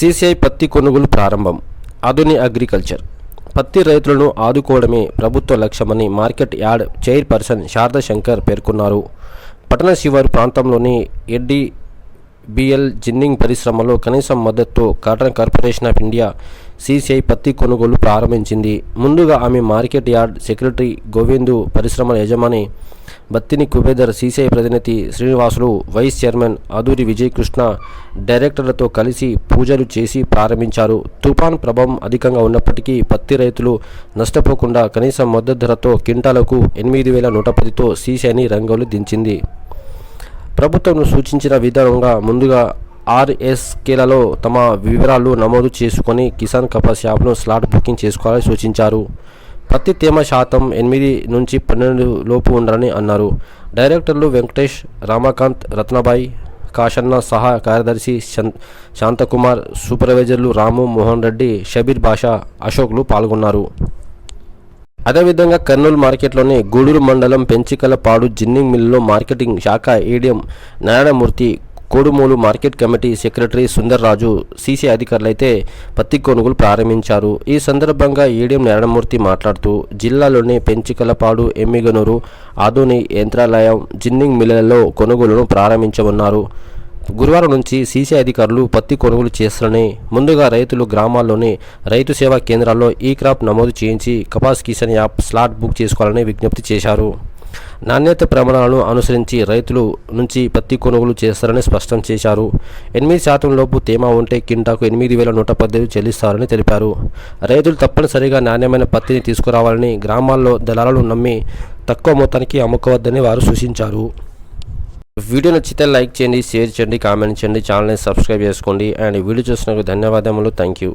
CCI పత్తి కొనుగోలు ప్రారంభం. అధుని అగ్రికల్చర్. పత్తి రైతులను ఆదుకోవడమే ప్రభుత్వ లక్ష్యమని market yard chairperson Sharada Shankar పేర్కొన్నారు. పట్టణ శివారు ప్రాంతంలోని ఎడ్డి బిఎల్ జిన్నింగ్ పరిశ్రమలో కనీసం మద్దతుతో cotton corporation of India CCI పత్తి కొనుగోలు ప్రారంభించింది. ముందుగా ఆమె మార్కెట్ యార్డ్ సెక్రటరీ గోవిందు పరిశ్రమల యజమాని బత్తిని కుబేదర్ సీసీఐ ప్రతినిధి శ్రీనివాసులు వైస్ చైర్మన్ అదూరి విజయ్ కృష్ణ డైరెక్టర్లతో కలిసి పూజలు చేసి ప్రారంభించారు. తుఫాన్ ప్రభావం అధికంగా ఉన్నప్పటికీ పత్తి రైతులు నష్టపోకుండా కనీసం మద్దతు ధరతో క్వింటాలకు ఎనిమిది వేల నూట పదితో సీసీఐని రంగంలో దించింది. ప్రభుత్వం సూచించిన విధానంగా ముందుగా ఆర్ఎస్కేలలో తమ వివరాలు నమోదు చేసుకొని కిసాన్ కపాస్ యాప్ను స్లాట్ బుకింగ్ చేసుకోవాలని సూచించారు. పత్తి తేమ శాతం ఎనిమిది నుంచి పన్నెండు లోపు ఉండాలని అన్నారు. డైరెక్టర్లు వెంకటేష్ రామకాంత్ రత్నబాయి కాషన్న సహా కార్యదర్శి శాంతకుమార్ సూపర్వైజర్లు రాము మోహన్ రెడ్డి షబీర్ బాషా అశోక్లు పాల్గొన్నారు. అదేవిధంగా కర్నూలు మార్కెట్లోని గూడూరు మండలం పెంచికలపాడు జిన్నింగ్ మిల్లులో మార్కెటింగ్ శాఖ ADM Narayanamurthy Kodumur market committee secretary Sundarraju CC అధికారులైతే పత్తి కొనుగోలు ప్రారంభించారు. ఈ సందర్భంగా ఏడిఎం నారాయణమూర్తి మాట్లాడుతూ జిల్లాలోని పెంచికలపాడు ఎమ్మిగనూరు ఆధుని యంత్రాలయం జిన్నింగ్ మిల్లులలో కొనుగోలును ప్రారంభించమన్నారు గురువారం నుంచి సీసీ అధికారులు పత్తి కొనుగోలు చేస్తారని ముందుగా రైతులు గ్రామాల్లోని రైతు సేవా కేంద్రాల్లో ఈ క్రాప్ నమోదు చేయించి Kapas Kisan app slot book చేసుకోవాలని విజ్ఞప్తి చేశారు. నాణ్యత ప్రమాణాలను అనుసరించి రైతులు నుంచి పత్తి కొనుగోలు చేస్తారని స్పష్టం చేశారు. ఎనిమిది శాతం లోపు తేమ ఉంటే కింటాకు ఎనిమిది వేల నూట పద్దెనిమిది చెల్లిస్తారని తెలిపారు. రైతులు తప్పనిసరిగా నాణ్యమైన పత్తిని తీసుకురావాలని గ్రామాల్లో దళాలను నమ్మి తక్కువ మొత్తానికి అమ్ముకోవద్దని వారు సూచించారు. వీడియో నచ్చితే లైక్ చేయండి షేర్ చేయండి కామెంట్ చేయండి ఛానల్ని సబ్స్క్రైబ్ చేసుకోండి. అండ్ వీడియో చూసినందుకు ధన్యవాదములు. Thank you.